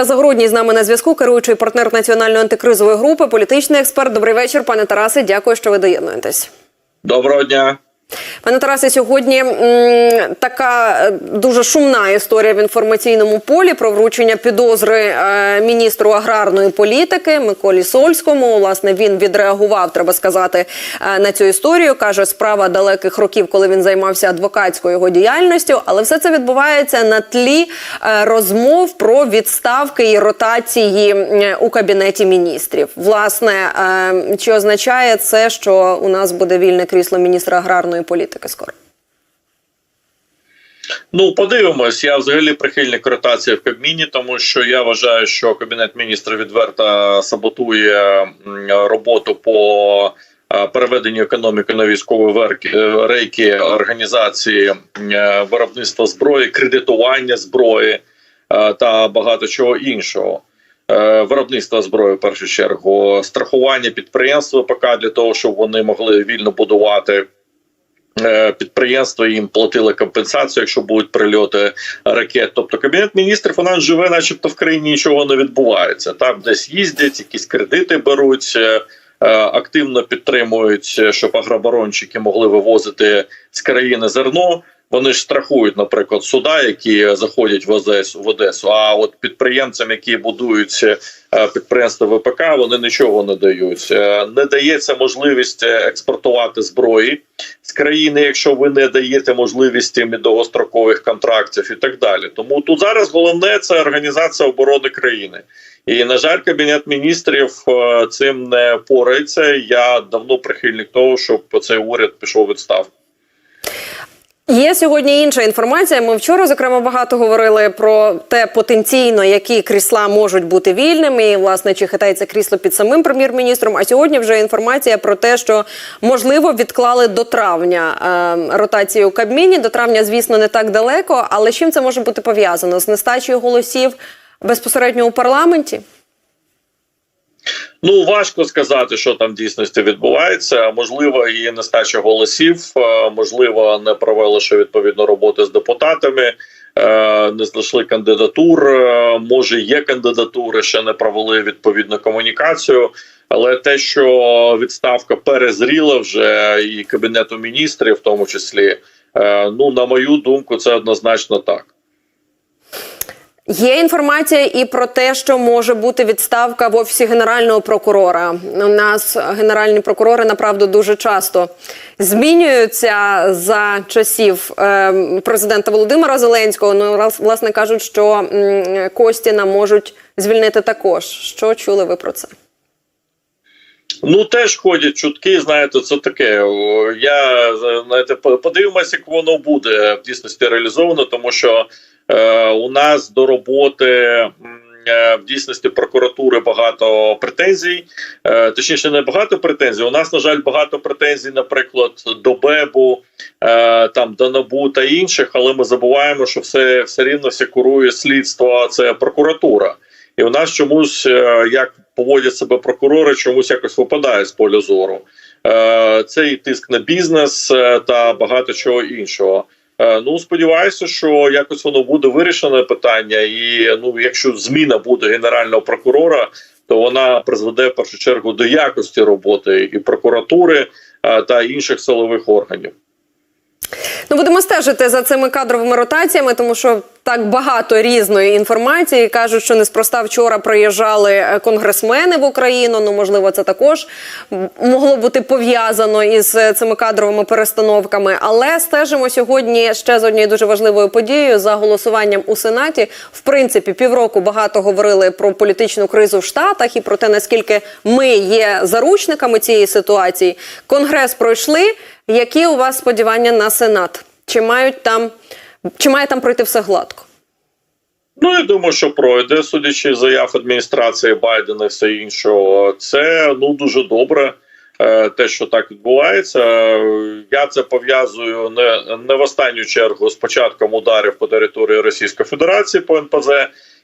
Тарас Загородній з нами на зв'язку, керуючий партнер національної антикризової групи, політичний експерт. Добрий вечір, пане Тарасе. Дякую, що ви доєднуєтесь. Доброго дня. Пане Тарасе, сьогодні м, така е, дуже шумна історія в інформаційному полі про вручення підозри е, міністру аграрної політики Миколі Сольському. Власне, він відреагував, треба сказати, е, на цю історію. каже, справа далеких років, коли він займався адвокатською його діяльністю. Але все це відбувається на тлі е, розмов про відставки і ротації м, у кабінеті міністрів. Власне, е, чи означає це, що у нас буде вільне крісло міністра аграрної політики скоро? Ну, подивимось. Я взагалі прихильник ротації в Кабміні, тому що я вважаю, що кабінет міністрів відверто саботує роботу по е, переведенню економіки на військові е, рейки організації е, виробництва зброї, кредитування зброї та багато чого іншого. Виробництва зброї в першу чергу, страхування підприємств ВПК для того, щоб вони могли вільно будувати підприємства їм платили компенсацію, якщо будуть прильоти ракет. Тобто кабінет міністрів у живе, начебто в країні нічого не відбувається. Там десь їздять, якісь кредити беруть. е, е, Активно підтримують, е, щоб агроборончики могли вивозити з країни зерно. Вони ж страхують, наприклад, суда, які заходять в Одесу в Одесу. А от підприємцям, які будують е, підприємства ВПК, вони нічого не дають. Е, Не дається можливість е, експортувати зброї з країни, якщо ви не даєте можливості довгострокових контрактів і так далі. Тому тут зараз головне це організація оборони країни. І на жаль, кабінет міністрів цим не порається. Я давно прихильник того, щоб цей уряд пішов відставку. Є сьогодні інша інформація. Ми вчора зокрема багато говорили про те потенційно, які крісла можуть бути вільними, і власне чи хитається крісло під самим прем'єр-міністром. А сьогодні вже інформація про те, що можливо відклали до травня е, ротацію у Кабміні. До травня, звісно, не так далеко. Але з чим це може бути пов'язано з нестачею голосів безпосередньо у парламенті? Ну важко сказати, що там в дійсності відбувається. Можливо, і нестача голосів, можливо, не провели ще відповідно роботи з депутатами, е, не знайшли кандидатур. е, Може, є кандидатури, ще не провели відповідну комунікацію. Але те, що відставка перезріла вже і кабінету міністрів, в тому числі, е, ну на мою думку, це однозначно так. Є інформація і про те, що може бути відставка в офісі генерального прокурора. У нас генеральні прокурори направду дуже часто змінюються за часів е, президента Володимира Зеленського. Ну власне кажуть, що Костіна можуть звільнити також. Що чули ви про це? Ну теж ходять чутки. Знаєте, це таке. Я знаєте, подивимося, як воно буде в дійсності реалізовано, тому що е, у нас до роботи. е, В дійсності прокуратури багато претензій, е, точніше, не багато претензій. У нас, на жаль, багато претензій, наприклад, до БЕБу, е, там до НАБУ та інших, але ми забуваємо, що все, все рівно все курує слідство, це прокуратура. І у нас чомусь як поводять себе прокурори, чомусь якось випадає з поля зору. Е, Це і тиск на бізнес е, та багато чого іншого. Е, Ну сподіваюся, що якось воно буде вирішене питання. І ну, якщо зміна буде генерального прокурора, то вона призведе в першу чергу до якості роботи і прокуратури та інших силових органів. Ну, будемо стежити за цими кадровими ротаціями, тому що так багато різної інформації кажуть, що неспроста вчора приїжджали е, конгресмени в Україну. Ну, можливо, це також могло бути пов'язано із е, цими кадровими перестановками. Але стежимо сьогодні ще з однією дуже важливою подією за голосуванням у Сенаті. В принципі, півроку багато говорили про політичну кризу в Штатах і про те, наскільки ми є заручниками цієї ситуації. Конгрес пройшли. Які у вас сподівання на Сенат? Чи мають там чи має там пройти все гладко? Ну, я думаю, що пройде, судячи з заяв адміністрації Байдена і все іншого. Це ну дуже добре. е, Те, що так відбувається, я це пов'язую не, не в останню чергу з початком ударів по території Російської Федерації по НПЗ.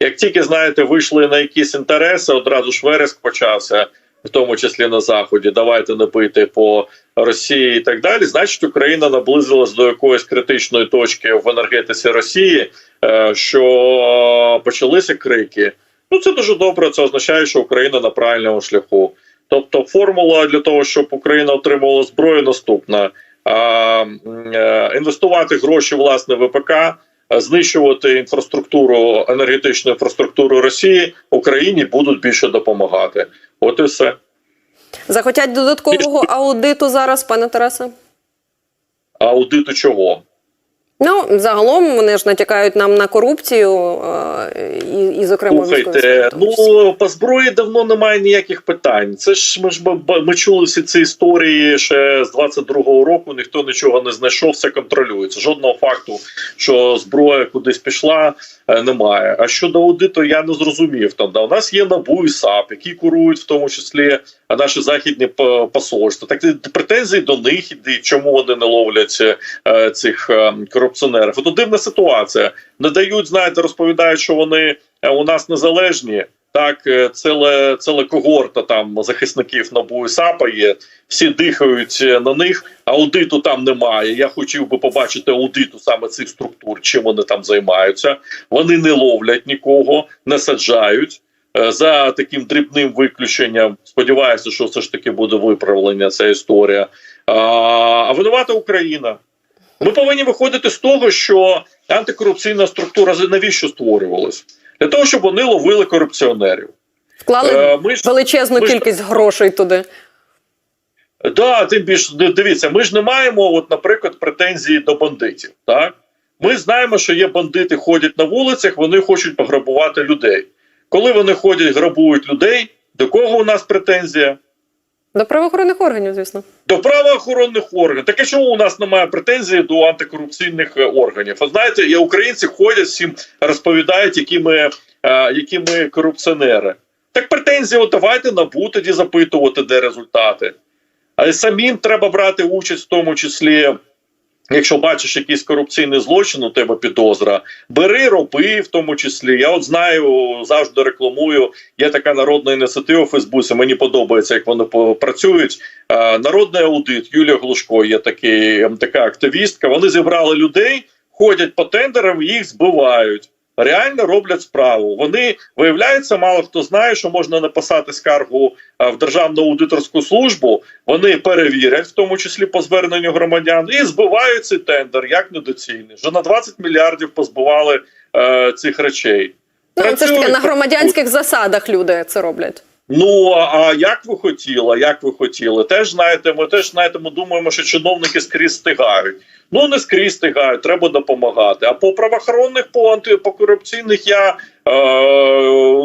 Як тільки знаєте, вийшли на якісь інтереси, одразу ж вереск почався, в тому числі на заході. Давайте не бити по Росії і так далі. Значить, Україна наблизилась до якоїсь критичної точки в енергетиці Росії, е, що почалися крики. Ну це дуже добре. Це означає, що Україна на правильному шляху. Тобто, формула для того, щоб Україна отримувала зброю, наступна: е, інвестувати гроші власне в ВПК, знищувати інфраструктуру, енергетичну інфраструктуру Росії Україні будуть більше допомагати. От і все. Захотять додаткового аудиту зараз, пане Тарасе? Аудиту чого? Ну, загалом вони ж натякають нам на корупцію, е, і, і зокрема Слухайте, ну по зброї давно немає ніяких питань. Це ж ми ж ми чули всі ці історії ще з 22-го року. Ніхто нічого не знайшов, все контролюється. Жодного факту, що зброя кудись пішла, немає. А щодо аудиту, я не зрозумів. Там да у нас є НАБУ і САП, які курують в тому числі наші західні посольства. Так і претензії до них і чому вони не ловлять е, цих е, корупціонерів. От дивна ситуація. Не дають, знаєте, розповідають, що вони е, у нас незалежні. Так, е, ціле, ціле когорта там захисників НАБУ і САПа є. Всі дихають е, на них. Аудиту там немає. Я хотів би побачити аудиту саме цих структур, чим вони там займаються. Вони не ловлять нікого, не саджають. Е, За таким дрібним виключенням, сподіваюся, що все ж таки буде виправлення ця історія. А, а винувата Україна. Ми повинні виходити з того, що антикорупційна структура навіщо створювалась? Для того, щоб вони ловили корупціонерів. Вклали Е, ми ж величезну ми ж- кількість грошей туди. Да, тим більше дивіться, ми ж не маємо, от, наприклад, претензії до бандитів. Так ми знаємо, що є бандити, ходять на вулицях, вони хочуть пограбувати людей. Коли вони ходять, грабують людей, до кого у нас претензія? До правоохоронних органів, звісно. До правоохоронних органів. Таке чому у нас немає претензії до антикорупційних е, органів? А знаєте, і українці ходять всім розповідають, які ми, е, які ми корупціонери. Так претензії, от давайте набу тоді запитувати, де результати. А самим треба брати участь в тому числі. Якщо бачиш якийсь корупційний злочин, у тебе підозра, бери, роби в тому числі. Я от знаю, завжди рекламую. Є така народна ініціатива у Фейсбуці. Мені подобається, як вони працюють. Е, Народний аудит Юлія Глушко є такий, ем, така активістка. Вони зібрали людей, ходять по тендерам, їх збивають. Реально роблять справу. Вони виявляється, мало хто знає, що можна написати скаргу е, в Державну аудиторську службу. Вони перевірять, в тому числі по зверненню громадян, і збивають цей тендер як недоцільний. Вже на 20 мільярдів позбували е, цих речей. Ну, це ж таки на громадянських засадах люди це роблять. Ну а як ви хотіли, як ви хотіли? Теж знаєте, ми теж знаєте, ми думаємо, що чиновники скрізь стигають. Ну не скрізь стигають, треба допомагати. А по правоохоронних, по анти, по корупційних я е,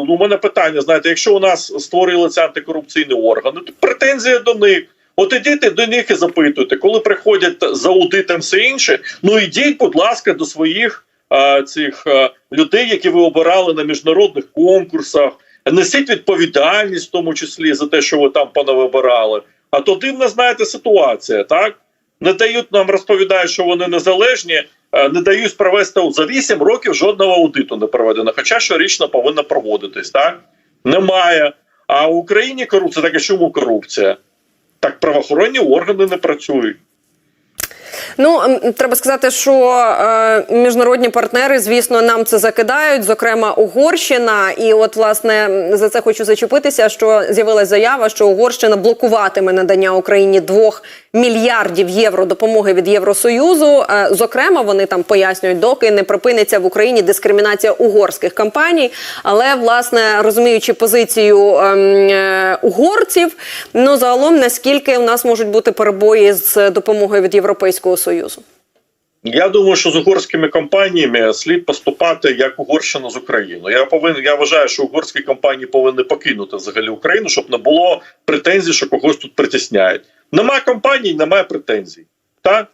ну, у мене питання. Знаєте, якщо у нас створили ці антикорупційні органи, то претензія до них. От ідіть до них і запитуйте, коли приходять за аудитом все інше. Ну ідіть, будь ласка, до своїх е, цих е, людей, які ви обирали на міжнародних конкурсах. Несіть відповідальність, в тому числі за те, що ви там понавибирали. А то дивна, знаєте, ситуація, так? Не дають нам розповідають, що вони незалежні, е, не дають провести за 8 років жодного аудиту не проведено. Хоча щорічно повинна проводитись, так? Немає. А в Україні корупція, так а чому корупція? Так правоохоронні органи не працюють. Ну треба сказати, що е, міжнародні партнери, звісно, нам це закидають, зокрема Угорщина. І от власне за це хочу зачепитися, що з'явилася заява, що Угорщина блокуватиме надання Україні двох мільярдів євро допомоги від Євросоюзу. Е, зокрема, вони там пояснюють, доки не припиниться в Україні дискримінація угорських компаній. Але власне розуміючи позицію ем, е, угорців, ну загалом наскільки у нас можуть бути перебої з допомогою від Європейського союзу. Я думаю, що з угорськими компаніями слід поступати як Угорщина з Україною. Я повинен. Я вважаю, що угорські компанії повинні покинути взагалі Україну, щоб не було претензій, що когось тут притісняють. Немає компаній, немає претензій. Так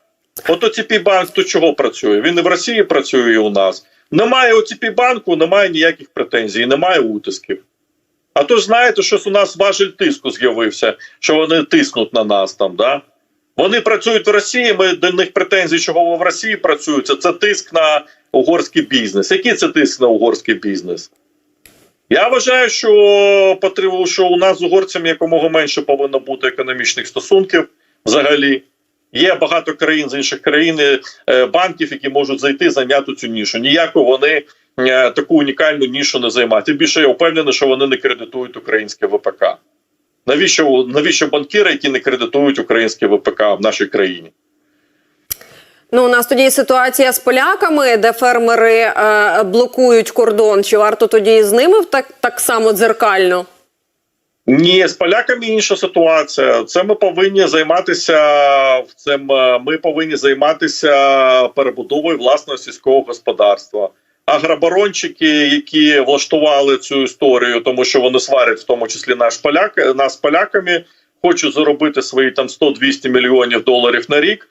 от ОЦП банк то чого працює? Він і в Росії працює і у нас. Немає ОЦП банку, немає ніяких претензій, немає утисків. А то ж знаєте, щось у нас важель тиску з'явився, що вони тиснуть на нас там, да? Вони працюють в Росії. Ми до них претензій, чого в Росії працюють. Це, це тиск на угорський бізнес. Який це тиск на угорський бізнес? Я вважаю, що потрібно, що у нас з угорцями якомога менше повинно бути економічних стосунків взагалі. Є багато країн з інших країн, е, банків, які можуть зайти, зайняти цю нішу. Ніяко вони е, таку унікальну нішу не займають. Тим більше я впевнений, що вони не кредитують українське ВПК. Навіщо навіщо банкіри, які не кредитують українське ВПК в нашій країні? Ну, у нас тоді ситуація з поляками, де фермери е, блокують кордон. Чи варто тоді з ними так, так само дзеркально? Ні, з поляками інша ситуація. Це ми повинні займатися цим. е, Ми повинні займатися перебудовою власного сільського господарства. Агробарончики, які влаштували цю історію, тому що вони сварять, в тому числі наш поляк, нас поляками, хочуть заробити свої там 100-200 мільйонів доларів на рік,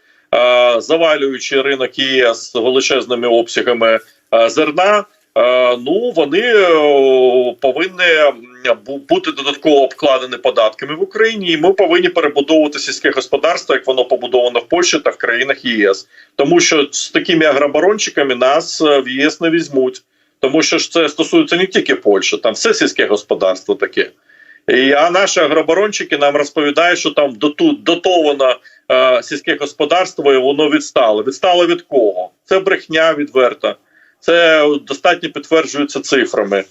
завалюючи ринок ЄС величезними обсягами зерна. Ну вони е, повинні бути додатково обкладені податками в Україні, і ми повинні перебудовувати сільське господарство, як воно побудовано в Польщі та в країнах ЄС. Тому що з такими агробарончиками нас е, в ЄС не візьмуть, тому що ж це стосується не тільки Польщі, там все сільське господарство таке. А наші агробарончики нам розповідають, що там дотовано е, сільське господарство, і воно відстало. Відстало від кого? Це брехня відверта. Це достатньо підтверджується цифрами.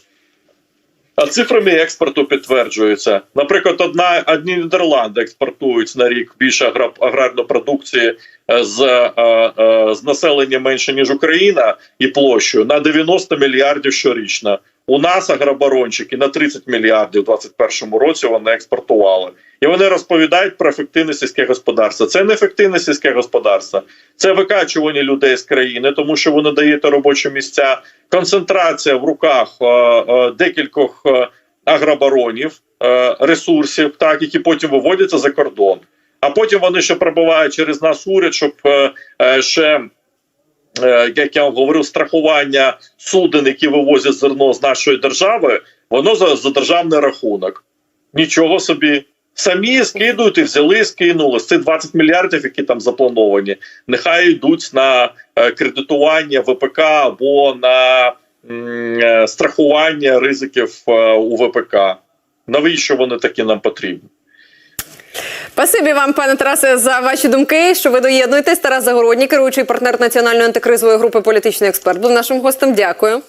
А цифрами експорту підтверджується. Наприклад, одна одні Нідерланди експортують на рік більше агра- аграрної продукції е, з, е, е, з населенням менше ніж Україна і площею на 90 мільярдів щорічно. У нас агробарончики на 30 мільярдів у 2021 році вони експортували. І вони розповідають про ефективне сільське господарство. Це не ефективне сільське господарство, це викачування людей з країни, тому що ви не даєте робочі місця. Концентрація в руках е, е, декількох е, агробаронів, е, ресурсів, так які потім виводяться за кордон. А потім вони ще пробувають через нас уряд, щоб е, е, ще. Е, Як я вам говорив, страхування суден, які вивозять зерно з нашої держави, воно за, за державний рахунок. Нічого собі. Самі скидують і взяли, скинули з цих 20 мільярдів, які там заплановані. Нехай йдуть на е, кредитування ВПК або на е, страхування ризиків у ВПК. Навіщо вони такі нам потрібні? Спасибі вам, пане Тарасе, за ваші думки, що ви доєднуєтесь. Тарас Загородній, керуючий партнер національної антикризової групи політичний експерт, був нашим гостем. Дякую.